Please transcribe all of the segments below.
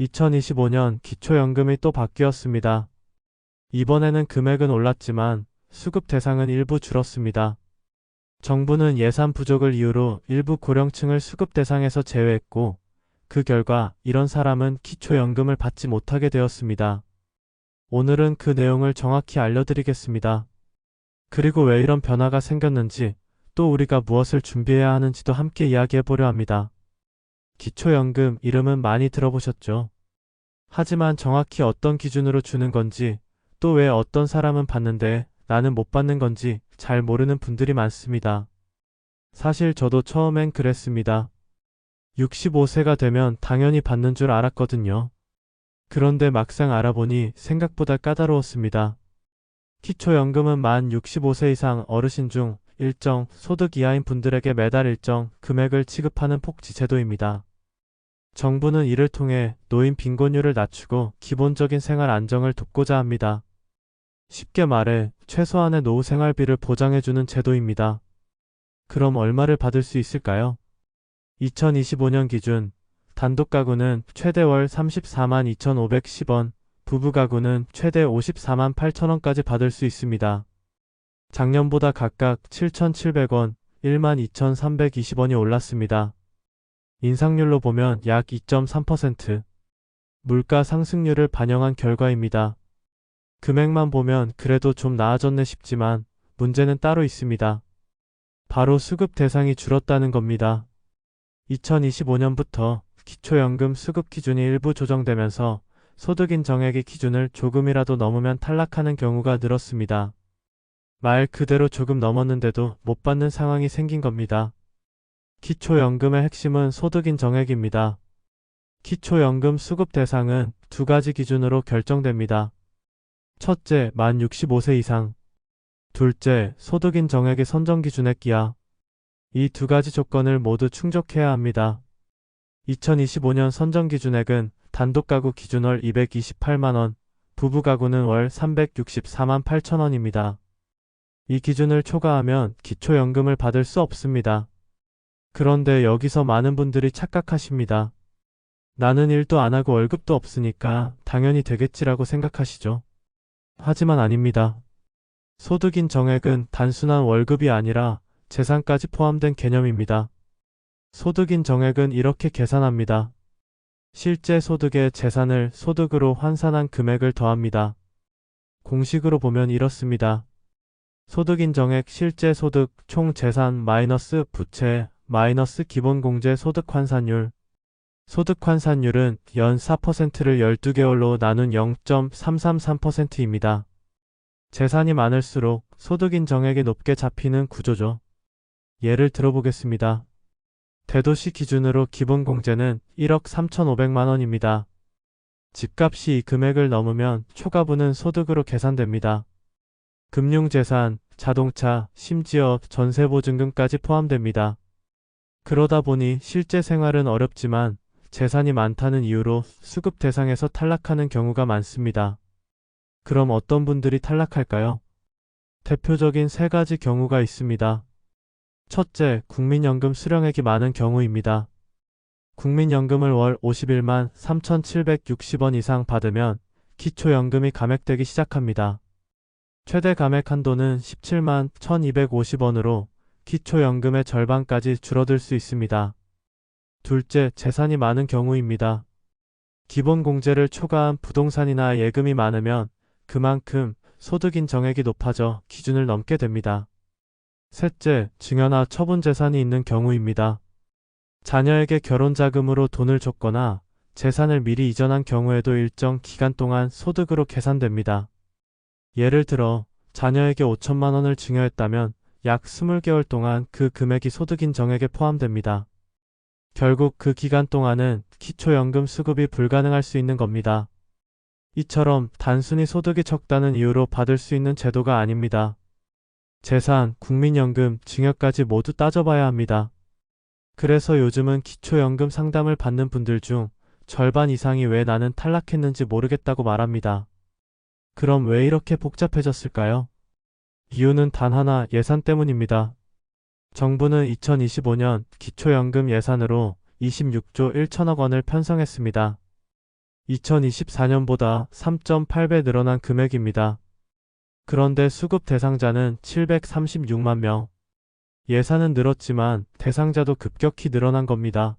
2025년 기초연금이 또 바뀌었습니다. 이번에는 금액은 올랐지만 수급 대상은 일부 줄었습니다. 정부는 예산 부족을 이유로 일부 고령층을 수급 대상에서 제외했고 그 결과 이런 사람은 기초연금을 받지 못하게 되었습니다. 오늘은 그 내용을 정확히 알려드리겠습니다. 그리고 왜 이런 변화가 생겼는지 또 우리가 무엇을 준비해야 하는지도 함께 이야기해 보려 합니다. 기초연금 이름은 많이 들어보셨죠? 하지만 정확히 어떤 기준으로 주는 건지 또 왜 어떤 사람은 받는데 나는 못 받는 건지 잘 모르는 분들이 많습니다. 사실 저도 처음엔 그랬습니다. 65세가 되면 당연히 받는 줄 알았거든요. 그런데 막상 알아보니 생각보다 까다로웠습니다. 기초연금은 만 65세 이상 어르신 중 일정 소득 이하인 분들에게 매달 일정 금액을 지급하는 복지 제도입니다. 정부는 이를 통해 노인 빈곤율을 낮추고 기본적인 생활 안정을 돕고자 합니다. 쉽게 말해 최소한의 노후 생활비를 보장해주는 제도입니다. 그럼 얼마를 받을 수 있을까요? 2025년 기준 단독 가구는 최대 월 34만 2,510원, 부부 가구는 최대 54만 8천원까지 받을 수 있습니다. 작년보다 각각 7,700원, 1만 2,320원이 올랐습니다. 인상률로 보면 약 2.3%. 물가 상승률을 반영한 결과입니다. 금액만 보면 그래도 좀 나아졌네 싶지만 문제는 따로 있습니다. 바로 수급 대상이 줄었다는 겁니다. 2025년부터 기초연금 수급 기준이 일부 조정되면서 소득인 정액의 기준을 조금이라도 넘으면 탈락하는 경우가 늘었습니다. 말 그대로 조금 넘었는데도 못 받는 상황이 생긴 겁니다. 기초연금의 핵심은 소득인 정액입니다. 기초연금 수급 대상은 두 가지 기준으로 결정됩니다. 첫째, 만 65세 이상. 둘째, 소득인 정액의 선정 기준의 끼야. 이 두 가지 조건을 모두 충족해야 합니다. 2025년 선정 기준액은 단독 가구 기준 월 228만원, 부부 가구는 월 364만 8천원입니다. 이 기준을 초과하면 기초연금을 받을 수 없습니다. 그런데 여기서 많은 분들이 착각하십니다. 나는 일도 안 하고 월급도 없으니까 당연히 되겠지라고 생각하시죠. 하지만 아닙니다. 소득인 정액은 단순한 월급이 아니라 재산까지 포함된 개념입니다. 소득인 정액은 이렇게 계산합니다. 실제 소득의 재산을 소득으로 환산한 금액을 더합니다. 공식으로 보면 이렇습니다. 소득인 정액 실제 소득 총 재산 마이너스 부채 마이너스 기본공제 소득 환산율 소득 환산율은 연 4%를 12개월로 나눈 0.333%입니다. 재산이 많을수록 소득인 정액이 높게 잡히는 구조죠. 예를 들어보겠습니다. 대도시 기준으로 기본공제는 1억 3,500만 원입니다. 집값이 이 금액을 넘으면 초과분은 소득으로 계산됩니다. 금융재산, 자동차, 심지어 전세보증금까지 포함됩니다. 그러다 보니 실제 생활은 어렵지만 재산이 많다는 이유로 수급 대상에서 탈락하는 경우가 많습니다. 그럼 어떤 분들이 탈락할까요? 대표적인 세 가지 경우가 있습니다. 첫째, 국민연금 수령액이 많은 경우입니다. 국민연금을 월 51만 3,760원 이상 받으면 기초연금이 감액되기 시작합니다. 최대 감액 한도는 17만 1250원으로 기초연금의 절반까지 줄어들 수 있습니다. 둘째, 재산이 많은 경우입니다. 기본 공제를 초과한 부동산이나 예금이 많으면 그만큼 소득인 정액이 높아져 기준을 넘게 됩니다. 셋째, 증여나 처분 재산이 있는 경우입니다. 자녀에게 결혼 자금으로 돈을 줬거나 재산을 미리 이전한 경우에도 일정 기간 동안 소득으로 계산됩니다. 예를 들어 자녀에게 5천만 원을 증여했다면 약 20개월 동안 그 금액이 소득인 정액에 포함됩니다. 결국 그 기간 동안은 기초연금 수급이 불가능할 수 있는 겁니다. 이처럼 단순히 소득이 적다는 이유로 받을 수 있는 제도가 아닙니다. 재산, 국민연금, 증여까지 모두 따져봐야 합니다. 그래서 요즘은 기초연금 상담을 받는 분들 중 절반 이상이 왜 나는 탈락했는지 모르겠다고 말합니다. 그럼 왜 이렇게 복잡해졌을까요? 이유는 단 하나 예산 때문입니다. 정부는 2025년 기초연금 예산으로 26조 1천억 원을 편성했습니다. 2024년보다 3.8배 늘어난 금액입니다. 그런데 수급 대상자는 736만 명. 예산은 늘었지만 대상자도 급격히 늘어난 겁니다.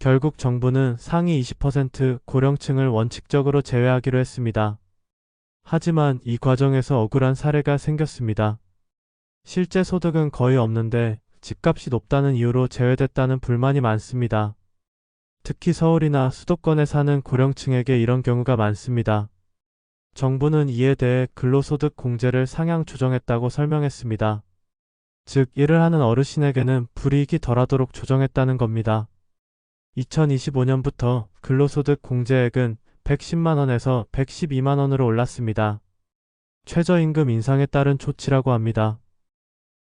결국 정부는 상위 20% 고령층을 원칙적으로 제외하기로 했습니다. 하지만 이 과정에서 억울한 사례가 생겼습니다. 실제 소득은 거의 없는데 집값이 높다는 이유로 제외됐다는 불만이 많습니다. 특히 서울이나 수도권에 사는 고령층에게 이런 경우가 많습니다. 정부는 이에 대해 근로소득 공제를 상향 조정했다고 설명했습니다. 즉, 일을 하는 어르신에게는 불이익이 덜하도록 조정했다는 겁니다. 2025년부터 근로소득 공제액은 110만원에서 112만원으로 올랐습니다. 최저임금 인상에 따른 조치라고 합니다.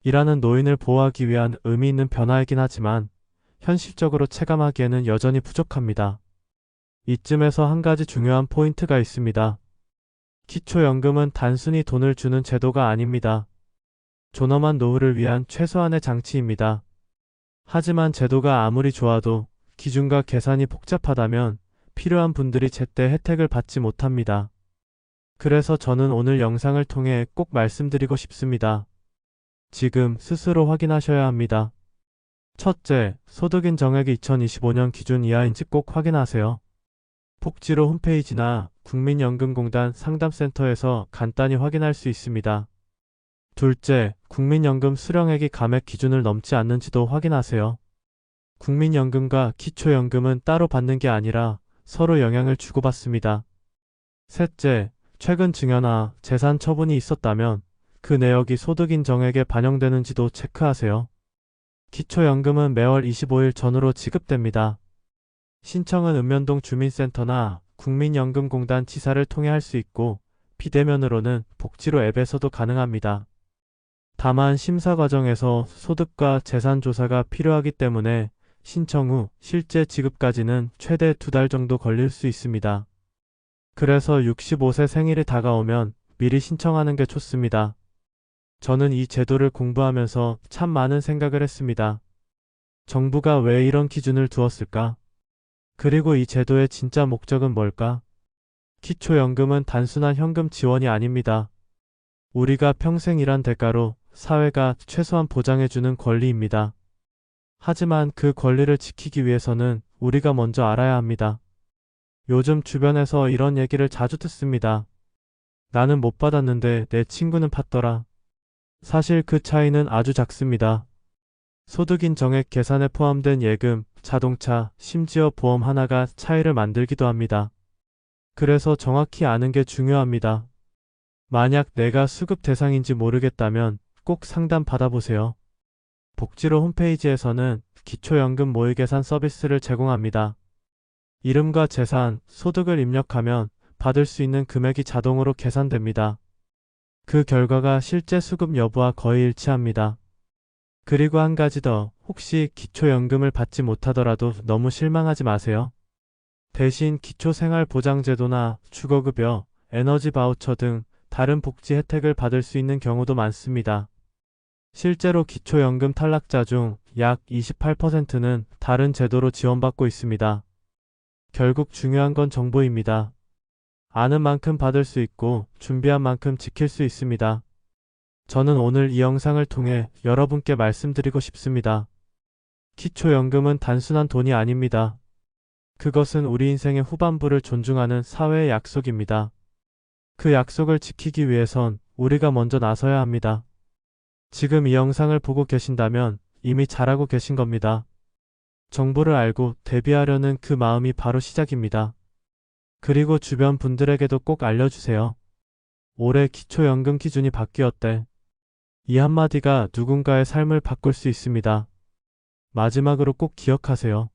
일하는 노인을 보호하기 위한 의미 있는 변화이긴 하지만 현실적으로 체감하기에는 여전히 부족합니다. 이쯤에서 한 가지 중요한 포인트가 있습니다. 기초연금은 단순히 돈을 주는 제도가 아닙니다. 존엄한 노후를 위한 최소한의 장치입니다. 하지만 제도가 아무리 좋아도 기준과 계산이 복잡하다면 필요한 분들이 제때 혜택을 받지 못합니다. 그래서 저는 오늘 영상을 통해 꼭 말씀드리고 싶습니다. 지금 스스로 확인하셔야 합니다. 첫째, 소득인 정액이 2025년 기준 이하인지 꼭 확인하세요. 복지로 홈페이지나 국민연금공단 상담센터에서 간단히 확인할 수 있습니다. 둘째, 국민연금 수령액이 감액 기준을 넘지 않는지도 확인하세요. 국민연금과 기초연금은 따로 받는 게 아니라 서로 영향을 주고받습니다. 셋째, 최근 증여나 재산 처분이 있었다면 그 내역이 소득인 정액에 반영되는지도 체크하세요. 기초연금은 매월 25일 전후로 지급됩니다. 신청은 읍면동 주민센터나 국민연금공단 지사를 통해 할 수 있고 비대면으로는 복지로 앱에서도 가능합니다. 다만 심사 과정에서 소득과 재산 조사가 필요하기 때문에 신청 후 실제 지급까지는 최대 두 달 정도 걸릴 수 있습니다. 그래서 65세 생일이 다가오면 미리 신청하는 게 좋습니다. 저는 이 제도를 공부하면서 참 많은 생각을 했습니다. 정부가 왜 이런 기준을 두었을까? 그리고 이 제도의 진짜 목적은 뭘까? 기초연금은 단순한 현금 지원이 아닙니다. 우리가 평생 일한 대가로 사회가 최소한 보장해주는 권리입니다. 하지만 그 권리를 지키기 위해서는 우리가 먼저 알아야 합니다. 요즘 주변에서 이런 얘기를 자주 듣습니다. 나는 못 받았는데 내 친구는 받더라. 사실 그 차이는 아주 작습니다. 소득인 정액 계산에 포함된 예금, 자동차, 심지어 보험 하나가 차이를 만들기도 합니다. 그래서 정확히 아는 게 중요합니다. 만약 내가 수급 대상인지 모르겠다면 꼭 상담 받아보세요. 복지로 홈페이지에서는 기초연금 모의계산 서비스를 제공합니다. 이름과 재산, 소득을 입력하면 받을 수 있는 금액이 자동으로 계산됩니다. 그 결과가 실제 수급 여부와 거의 일치합니다. 그리고 한 가지 더, 혹시 기초연금을 받지 못하더라도 너무 실망하지 마세요. 대신 기초생활보장제도나 주거급여, 에너지 바우처 등 다른 복지 혜택을 받을 수 있는 경우도 많습니다. 실제로 기초연금 탈락자 중 약 28%는 다른 제도로 지원받고 있습니다. 결국 중요한 건 정보입니다. 아는 만큼 받을 수 있고 준비한 만큼 지킬 수 있습니다. 저는 오늘 이 영상을 통해 여러분께 말씀드리고 싶습니다. 기초연금은 단순한 돈이 아닙니다. 그것은 우리 인생의 후반부를 존중하는 사회의 약속입니다. 그 약속을 지키기 위해선 우리가 먼저 나서야 합니다. 지금 이 영상을 보고 계신다면 이미 잘하고 계신 겁니다. 정보를 알고 대비하려는 그 마음이 바로 시작입니다. 그리고 주변 분들에게도 꼭 알려주세요. 올해 기초연금 기준이 바뀌었대. 이 한마디가 누군가의 삶을 바꿀 수 있습니다. 마지막으로 꼭 기억하세요.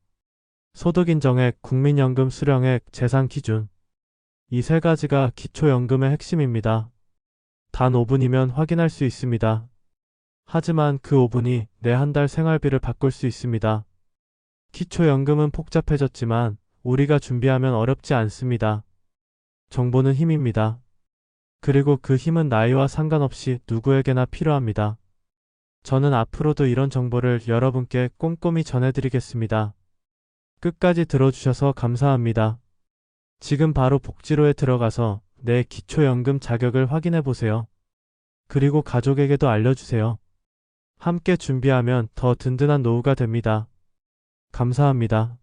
소득인 정액, 국민연금 수령액, 재산 기준. 이 세 가지가 기초연금의 핵심입니다. 단 5분이면 확인할 수 있습니다. 하지만 그 5분이 내 한 달 생활비를 바꿀 수 있습니다. 기초연금은 복잡해졌지만 우리가 준비하면 어렵지 않습니다. 정보는 힘입니다. 그리고 그 힘은 나이와 상관없이 누구에게나 필요합니다. 저는 앞으로도 이런 정보를 여러분께 꼼꼼히 전해드리겠습니다. 끝까지 들어주셔서 감사합니다. 지금 바로 복지로에 들어가서 내 기초연금 자격을 확인해 보세요. 그리고 가족에게도 알려주세요. 함께 준비하면 더 든든한 노후가 됩니다. 감사합니다.